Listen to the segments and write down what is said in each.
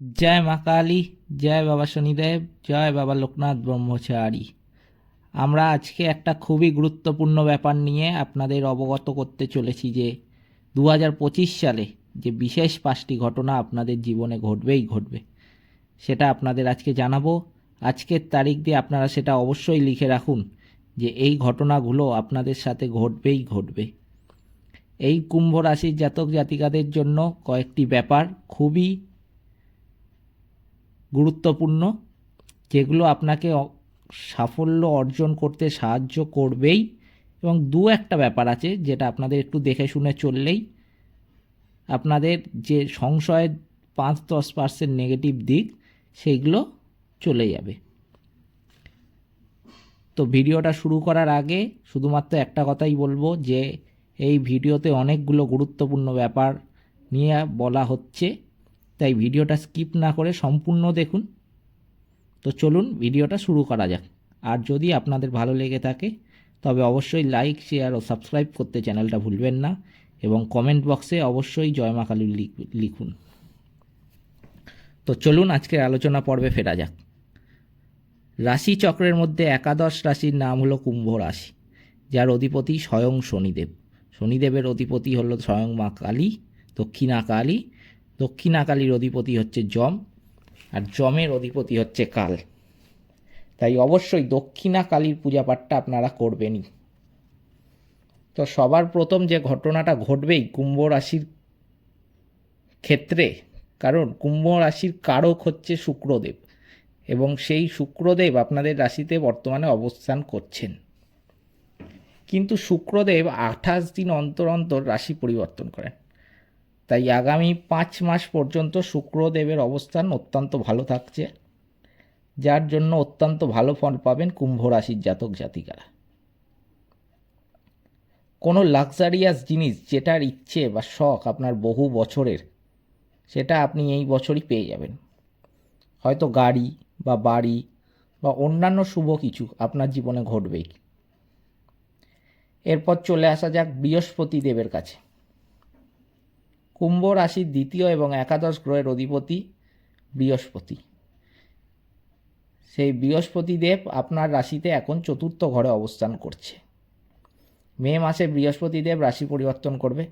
জয় মা কালী, জয় বাবা শনিদেব, জয় বাবা লোকনাথ ব্রহ্মচারী। আমরা আজকে একটা খুবই গুরুত্বপূর্ণ ব্যাপার নিয়ে আপনাদের অবগত করতে চলেছি যে দু হাজার পঁচিশ সালে যে বিশেষ পাঁচটি ঘটনা আপনাদের জীবনে ঘটবেই ঘটবে, সেটা আপনাদের আজকে জানাব। আজকের তারিখ দিয়ে আপনারা সেটা অবশ্যই লিখে রাখুন যে এই ঘটনাগুলো আপনাদের সাথে ঘটবেই ঘটবে। এই কুম্ভ রাশির জাতক জাতিকাদের জন্য কয়েকটি ব্যাপার খুবই গুরুত্বপূর্ণ, যেগুলো আপনাকে সাফল্য অর্জন করতে সাহায্য করবেই। এবং দু একটা ব্যাপার আছে যেটা আপনাদের একটু দেখে শুনে চললেই আপনাদের যে সংশয়ের পাঁচ দশ পার্সেন্ট নেগেটিভ দিক সেইগুলো চলে যাবে। তো ভিডিওটা শুরু করার আগে শুধুমাত্র একটা কথাই বলব যে, এই ভিডিওতে অনেকগুলো গুরুত্বপূর্ণ ব্যাপার নিয়ে বলা হচ্ছে। তাই ভিডিওটা স্কিপ না করে সম্পূর্ণ দেখুন। তো চলুন ভিডিওটা শুরু করা যাক। আর যদি আপনাদের ভালো লেগে থাকে, তবে অবশ্যই লাইক শেয়ার ও সাবস্ক্রাইব করতে চ্যানেলটা ভুলবেন না এবং কমেন্ট বক্সে অবশ্যই জয় মা কালী লিখ- লিখুন। তো চলুন আজকের আলোচনা পর্বে ফেরা যাক। রাশি চক্রের মধ্যে একাদশ রাশির নাম হলো কুম্ভ রাশি, যার অধিপতি স্বয়ং শনিদেব। শনিদেবের অধিপতি হলো স্বয়ং মা কালী, দক্ষিণা কালী দক্ষিণা কালীর অধিপতি হচ্ছে যম, আর যমের অধিপতি হচ্ছে কাল। তাই অবশ্যই দক্ষিণা কালীর পূজা পাঠটা আপনারা করবেনই। তো সবার প্রথম যে ঘটনাটা ঘটবেই কুম্ভ রাশির ক্ষেত্রে, কারণ কুম্ভ রাশির কারক হচ্ছে শুক্রদেব, এবং সেই শুক্রদেব আপনাদের রাশিতে বর্তমানে অবস্থান করছেন। কিন্তু শুক্রদেব আঠাশ দিন অন্তর অন্তর রাশি পরিবর্তন করেন। তাই আগামী পাঁচ মাস পর্যন্ত শুক্রদেবের অবস্থান অত্যন্ত ভালো থাকছে, যার জন্য অত্যন্ত ভালো ফল পাবেন কুম্ভ রাশির জাতক জাতিকারা। কোনো লাক্সারিয়াস জিনিস যেটার ইচ্ছে বা শখ আপনার বহু বছরের, সেটা আপনি এই বছরই পেয়ে যাবেন। হয়তো গাড়ি বা বাড়ি বা অন্যান্য শুভ কিছু আপনার জীবনে ঘটবেই। এরপর চলে আসা যাক বৃহস্পতি দেবের কাছে। কুম্ভ রাশির দ্বিতীয় এবং একাদশ গ্রহের অধিপতি বৃহস্পতি। সেই বৃহস্পতি দেব আপনার রাশিতে এখন চতুর্থ ঘরে অবস্থান করছে। মে মাসে বৃহস্পতি দেব রাশি পরিবর্তন করবে।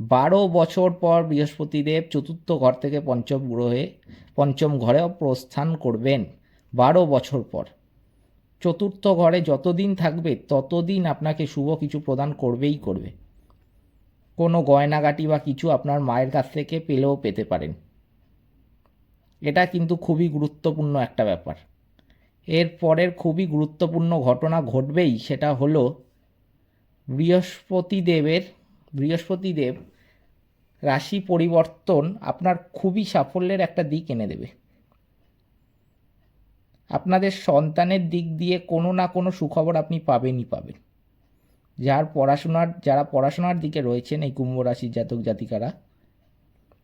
বারো বছর পর বৃহস্পতি দেব চতুর্থ ঘর থেকে পঞ্চম গ্রহে, পঞ্চম ঘরে প্রস্থান করবেন বারো বছর পর। চতুর্থ ঘরে যতদিন থাকবে, ততদিন আপনাকে শুভ কিছু প্রদান করবেই করবে। কোনো গয়নাগাটি বা কিছু আপনার মায়ের কাছ থেকে পেলেও পেতে পারেন। এটা কিন্তু খুবই গুরুত্বপূর্ণ একটা ব্যাপার। এর পরের খুবই গুরুত্বপূর্ণ ঘটনা ঘটবেই সেটা হলো বৃহস্পতি দেবের বৃহস্পতি দেব রাশি পরিবর্তন আপনার খুবই সাফল্যের একটা দিক এনে দেবে। আপনাদের সন্তানের দিক দিয়ে কোনো না কোনো সুখবর আপনি পাবেনই পাবেন। যার পড়াশোনার, যারা পড়াশোনার দিকে রয়েছেন এই কুম্ভ রাশির জাতক জাতিকারা,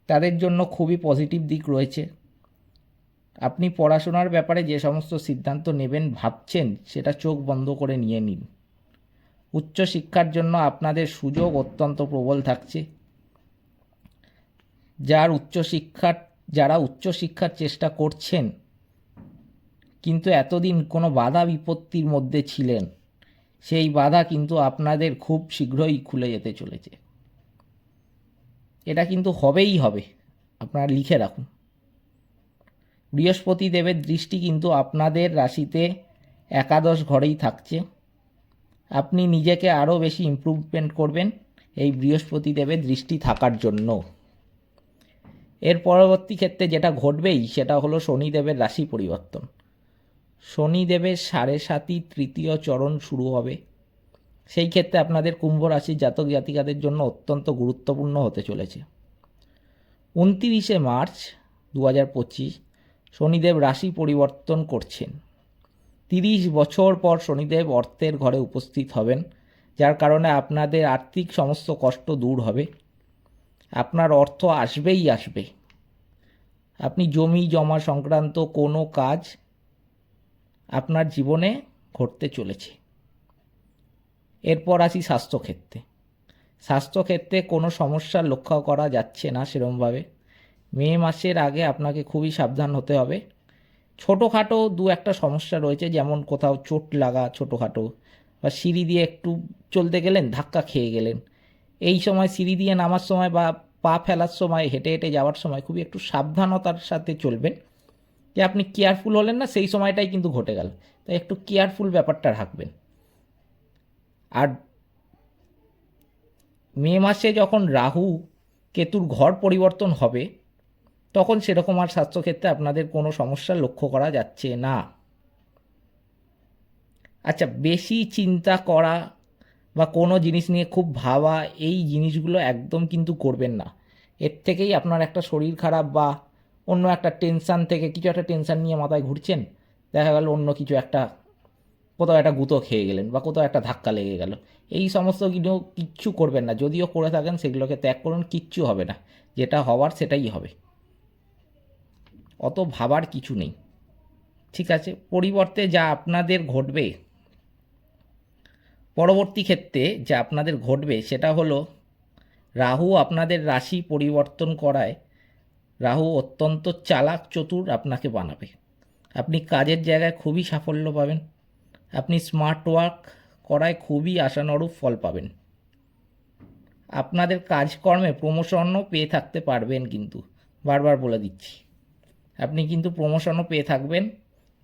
তাদের জন্য খুবই পজিটিভ দিক রয়েছে। আপনি পড়াশোনার ব্যাপারে যে সমস্ত সিদ্ধান্ত নেবেন ভাবছেন, সেটা চোখ বন্ধ করে নিয়ে নিন। উচ্চশিক্ষার জন্য আপনাদের সুযোগ অত্যন্ত প্রবল থাকছে। যার উচ্চশিক্ষার যারা উচ্চশিক্ষার চেষ্টা করছেন, কিন্তু এতদিন কোনো বাধা বিপত্তির মধ্যে ছিলেন সেই বাধা কিন্তু আপনাদের খুব শীঘ্রই খুলে যেতে চলেছে। এটা কিন্তু হবেই হবে। আপনারা লিখে রাখুন। বৃহস্পতি দেবের দৃষ্টি কিন্তু আপনাদের রাশিতে একাদশ ঘরেই থাকছে। আপনি নিজেকে আরও বেশি ইমপ্রুভমেন্ট করবেন এই বৃহস্পতি দেবের দৃষ্টি থাকার জন্য। এর পরবর্তী ক্ষেত্রে যেটা ঘটবেই সেটা হলো শনিদেবের রাশি পরিবর্তন। শনিদেবের সাড়ে সাতই তৃতীয় চরণ শুরু হবে। সেই ক্ষেত্রে আপনাদের কুম্ভ রাশির জাতক জাতিকাদের জন্য অত্যন্ত গুরুত্বপূর্ণ হতে চলেছে। উনতিরিশে মার্চ দু হাজার পঁচিশ শনিদেব রাশি পরিবর্তন করছেন। তিরিশ বছর পর শনিদেব অর্থের ঘরে উপস্থিত হবেন, যার কারণে আপনাদের আর্থিক সমস্ত কষ্ট দূর হবে। আপনার অর্থ আসবেই আসবে। আপনি জমি জমা সংক্রান্ত কোনো কাজ আপনার জীবনে ঘটতে চলেছে। এরপর আসি স্বাস্থ্যক্ষেত্রে। স্বাস্থ্যক্ষেত্রে কোনো সমস্যা লক্ষ্য করা যাচ্ছে না সেরমভাবে। মে মাসের আগে আপনাকে খুবই সাবধান হতে হবে। ছোটোখাটো দু একটা সমস্যা রয়েছে, যেমন কোথাও চোট লাগা ছোটোখাটো বা সিঁড়ি দিয়ে একটু চলতে গেলেন, ধাক্কা খেয়ে গেলেন। এই সময় সিঁড়ি দিয়ে নামার সময় বা পা ফেলার সময়, হেঁটে হেঁটে যাওয়ার সময় খুবই একটু সাবধানতার সাথে চলবেন। যে আপনি কেয়ারফুল হলেন না, সেই সময়টাই কিন্তু ঘটে গেল। তাই একটু কেয়ারফুল ব্যাপারটা রাখবেন। আর মে মাসে যখন রাহু কেতুর ঘর পরিবর্তন হবে, তখন সেরকম আর স্বাস্থ্যক্ষেত্রে আপনাদের কোনো সমস্যা লক্ষ্য করা যাচ্ছে না। আচ্ছা বেশি চিন্তা করা বা কোনো জিনিস নিয়ে খুব ভাবা, এই জিনিসগুলো একদম কিন্তু করবেন না। এর থেকেই আপনার একটা শরীর খারাপ বা অন্য একটা টেনশান থেকে কিছু একটা টেনশান নিয়ে মাথায় ঘুরছেন, দেখা গেল অন্য কিছু একটা, কোথাও একটা গুঁতো খেয়ে গেলেন বা কোথাও একটা ধাক্কা লেগে গেল। এই সমস্তগুলো কিচ্ছু করবেন না, যদিও করে থাকেন সেগুলোকে ত্যাগ করুন, কিচ্ছু হবে না। যেটা হওয়ার সেটাই হবে। অত ভাবার কিছু নেই। ঠিক আছে, পরিবর্তে যা আপনাদের ঘটবে, পরবর্তী ক্ষেত্রে যা আপনাদের ঘটবে সেটা হলো, রাহু আপনাদের রাশি পরিবর্তন করায় রাহু অত্যন্ত চালাক, চতুর আপনাকে বানাবে। আপনি কাজের জায়গায় খুবই সাফল্য পাবেন। আপনি স্মার্ট ওয়ার্ক করায় খুবই আশানুরূপ ফল পাবেন। আপনাদের কাজকর্মে প্রমোশনও পেয়ে থাকতে পারবেন কিন্তু, বারবার বলে দিচ্ছি। আপনি কিন্তু প্রমোশনও পেয়ে থাকবেন।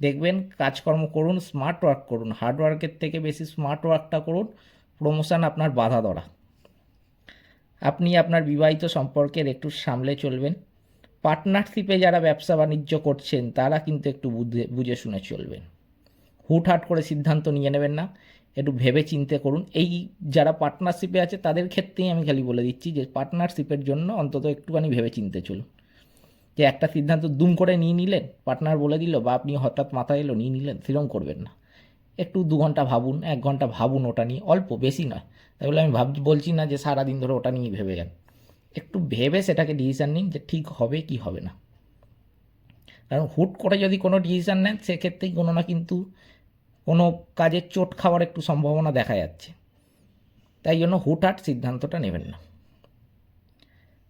দেখবেন কাজকর্ম করুন স্মার্ট ওয়ার্ক করুন হার্ডওয়ার্কের থেকে বেশি স্মার্ট ওয়ার্কটা করুন প্রমোশন আপনার বাধা ধরা। আপনি আপনার বিবাহিত সম্পর্কের একটু সামলে চলবেন। পার্টনারশিপে যারা ব্যবসা বাণিজ্য করছেন, তারা কিন্তু একটু বুঝে বুঝে শুনে চলবেন। হুটহাট করে সিদ্ধান্ত নিয়ে নেবেন না। একটু ভেবে চিন্তে করুন। এই যারা পার্টনারশিপে আছে, তাদের ক্ষেত্রেই আমি খালি বলে দিচ্ছি যে, পার্টনারশিপের জন্য অন্তত একটুখানি ভেবে চিনতে চলুন। যে, একটা সিদ্ধান্ত দুম করে নিয়ে নিলেন, পার্টনার বলে দিল, বা আপনি হঠাৎ মাথায় এলো, নিয়ে নিলেন, সেরকম করবেন না। একটু দু ঘণ্টা ভাবুন, এক ঘণ্টা ভাবুন ওটা নিয়ে। অল্প, বেশি নয়। তাই বলে আমি ভাব, বলছি না যে, সারাদিন ধরে ওটা নিয়ে ভেবে যান। একটু ভেবে সেটাকে ডিসিশান নিন যে ঠিক হবে কি হবে না। কারণ হুট করে যদি কোনো ডিসিশান নেন সেক্ষেত্রেই কোনো না কিন্তু কোনো কাজের চোট খাওয়ার একটু সম্ভাবনা দেখা যাচ্ছে। তাই জন্য হুটহাট সিদ্ধান্তটা নেবেন না।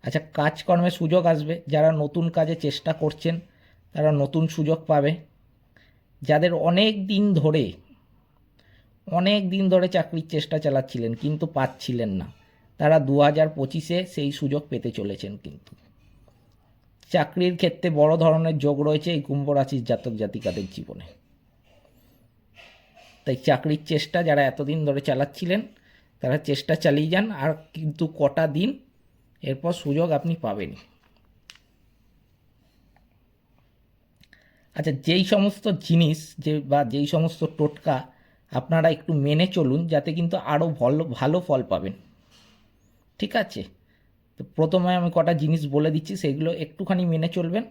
আচ্ছা কাজকর্মে সুযোগ আসবে। যারা নতুন কাজে চেষ্টা করছেন, তারা নতুন সুযোগ পাবে। যাদের অনেক দিন ধরে, অনেক দিন ধরে চাকরির চেষ্টা চালাচ্ছিলেন, কিন্তু পাচ্ছিলেন না। তারা দু হাজার পঁচিশে সেই সুযোগ পেতে চলেছেন কিন্তু। চাকরির ক্ষেত্রে বড় ধরনের যোগ রয়েছে এই কুম্ভ রাশির জাতক জাতিকাদের জীবনে। তাই চাকরির চেষ্টা যারা এতদিন ধরে চালাচ্ছিলেন, তারা চেষ্টা চালিয়ে যান আর কিন্তু কটা দিন এরপর সুযোগ আপনি পাবেন আচ্ছা যেই সমস্ত জিনিস যে বা যেই সমস্ত টোটকা আপনারা একটু মেনে চলুন, যাতে কিন্তু আরও ভালো ভালো ফল পাবেন। ঠিক আছে? তো প্রথমে আমি কটা জিনিস বলে দিচ্ছি সেইগুলো একটুখানি মেনে চলবেন।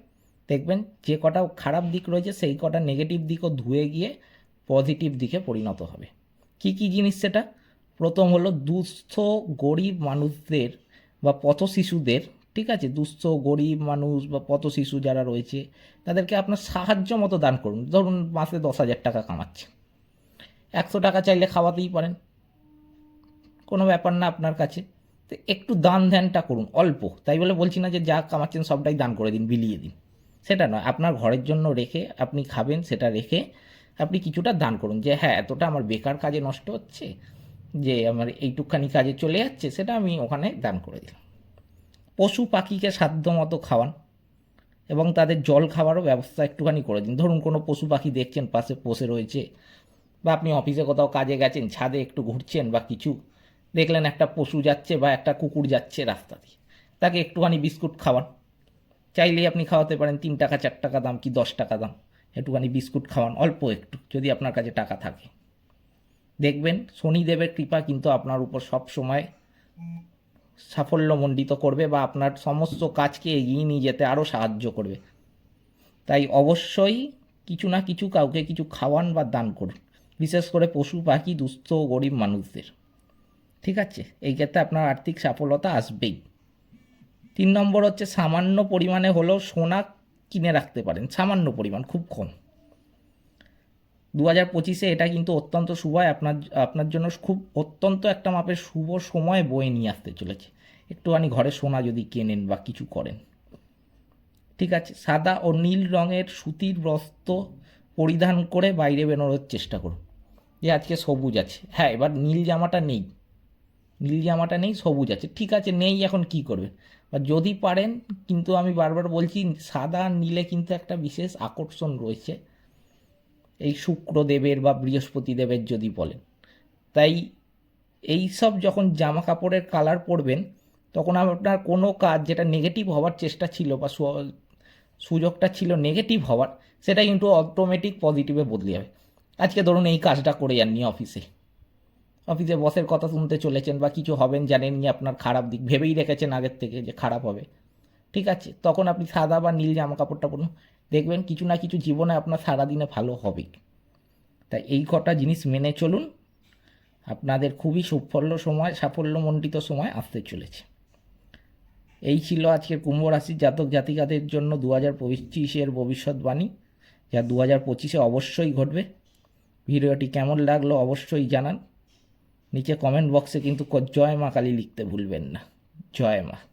দেখবেন যে কটা খারাপ দিক রয়েছে, সেই কটা নেগেটিভ দিকও ধুয়ে গিয়ে পজিটিভ দিকে পরিণত হবে। কি কি জিনিস সেটা? প্রথম হলো দুস্থ গরিব মানুষদের বা পথ শিশুদের, ঠিক আছে? দুস্থ গরিব মানুষ বা পথ শিশু যারা রয়েছে, তাদেরকে আপনার সাহায্য মতো দান করুন। ধরুন মাসে দশ হাজার টাকা কামাচ্ছে। একশো টাকা চাইলে খাওয়াতেই পারেন। কোনো ব্যাপার না আপনার কাছে। তো একটু দান ধ্যানটা করুন, অল্প। তাই বলে বলছি না যে যা কামাচ্ছেন সবটাই দান করে দিন, বিলিয়ে দিন। সেটা নয়, আপনার ঘরের জন্য রেখে আপনি খাবেন, সেটা রেখে আপনি কিছুটা দান করুন। যে হ্যাঁ এতটা আমার বেকার কাজে নষ্ট হচ্ছে, যে আমার এইটুকখানি কাজে চলে যাচ্ছে, সেটা আমি ওখানে দান করে দিলাম। পশু পাখিকে সাধ্য মতো খাওয়ান এবং তাদের জল খাওয়ারও ব্যবস্থা একটুখানি করে দিন। ধরুন কোনো পশু পাখি দেখছেন, পাশে বসে রয়েছে বা আপনি অফিসে কোথাও কাজে গেছেন, ছাদে একটু ঘুরছেন বা কিছু দেখলেন একটা পশু যাচ্ছে বা একটা কুকুর যাচ্ছে রাস্তা দিয়ে। তাকে একটুখানি বিস্কুট খাওয়ান। চাইলেই আপনি খাওয়াতে পারেন, তিন টাকা, চার টাকা দাম কি দশ টাকা দাম? একটুখানি বিস্কুট খাওয়ান, অল্প একটু, যদি আপনার কাছে টাকা থাকে। দেখবেন শনিদেবের কৃপা কিন্তু আপনার উপর সব সময় সাফল্যমণ্ডিত করবে বা আপনার সমস্ত কাজকে এগিয়ে নিয়ে যেতে আরও সাহায্য করবে। তাই অবশ্যই কিছু না কিছু কাউকে কিছু খাওয়ান বা দান করুন। বিশেষ করে পশু পাখি, দুস্থ গরিব মানুষদের। ঠিক আছে? এই ক্ষেত্রে আপনার আর্থিক সফলতা আসবেই। তিন নম্বর হচ্ছে সামান্য পরিমাণে হলেও সোনা কিনে রাখতে পারেন। সামান্য পরিমাণ, খুব কম। দু হাজার পঁচিশে এটা কিন্তু অত্যন্ত শুভ হয় আপনার আপনার জন্য খুব অত্যন্ত একটা মাপের শুভ সময় বয়ে নিয়ে আসতে চলেছে। একটুখানি ঘরে সোনা যদি কেনেন বা কিছু করেন। ঠিক আছে? সাদা ও নীল রঙের সুতির বস্ত্র পরিধান করে বাইরে বেরোনোর চেষ্টা করুন। যে আজকে সবুজ আছে। হ্যাঁ এবার নীল জামাটা নেই। নীল জামাটা নেই, সবুজ আছে। ঠিক আছে, নেই, এখন কি করবেন বা যদি পারেন, কিন্তু আমি বারবার বলছি, সাদা নীলে কিন্তু একটা বিশেষ আকর্ষণ রয়েছে। এই শুক্রদেবের বা বৃহস্পতি দেবের যদি বলেন। তাই এই সব যখন জামা কাপড়ের কালার পরবেন, তখন আপনার কোনো কাজ যেটা নেগেটিভ হওয়ার চেষ্টা ছিল বা সুযোগটা ছিল নেগেটিভ হওয়ার, সেটা কিন্তু অটোমেটিক পজিটিভে বদলে যাবে। আজকে ধরুন এই কাজটা করে যাননি অফিসে অফিসে বসের কথা শুনতে চলেছেন বা কিছু হবেন জানেননি আপনার খারাপ দিক। ভেবেই রেখেছেন আগের থেকে যে খারাপ হবে। ঠিক আছে, তখন আপনি সাদা বা নীল জামা কাপড়টা পরুন। দেখবেন কিছু না কিছু জীবনে আপনার সারাদিনে ভালো হবে। তাই এই কটা জিনিস মেনে চলুন। আপনাদের খুবই সুফল্য সময় সাফল্যমণ্ডিত সময় আসতে চলেছে। এই ছিল আজকের কুম্ভ রাশির জাতক জাতিকাদের জন্য দু হাজার পঁচিশের ভবিষ্যৎবাণী, যা দু হাজার পঁচিশে অবশ্যই ঘটবে। ভিডিওটি কেমন লাগল অবশ্যই জানান। নিচে কমেন্ট বক্সে কিন্তু জয় মা কালী লিখতে ভুলবেন না। জয় মা।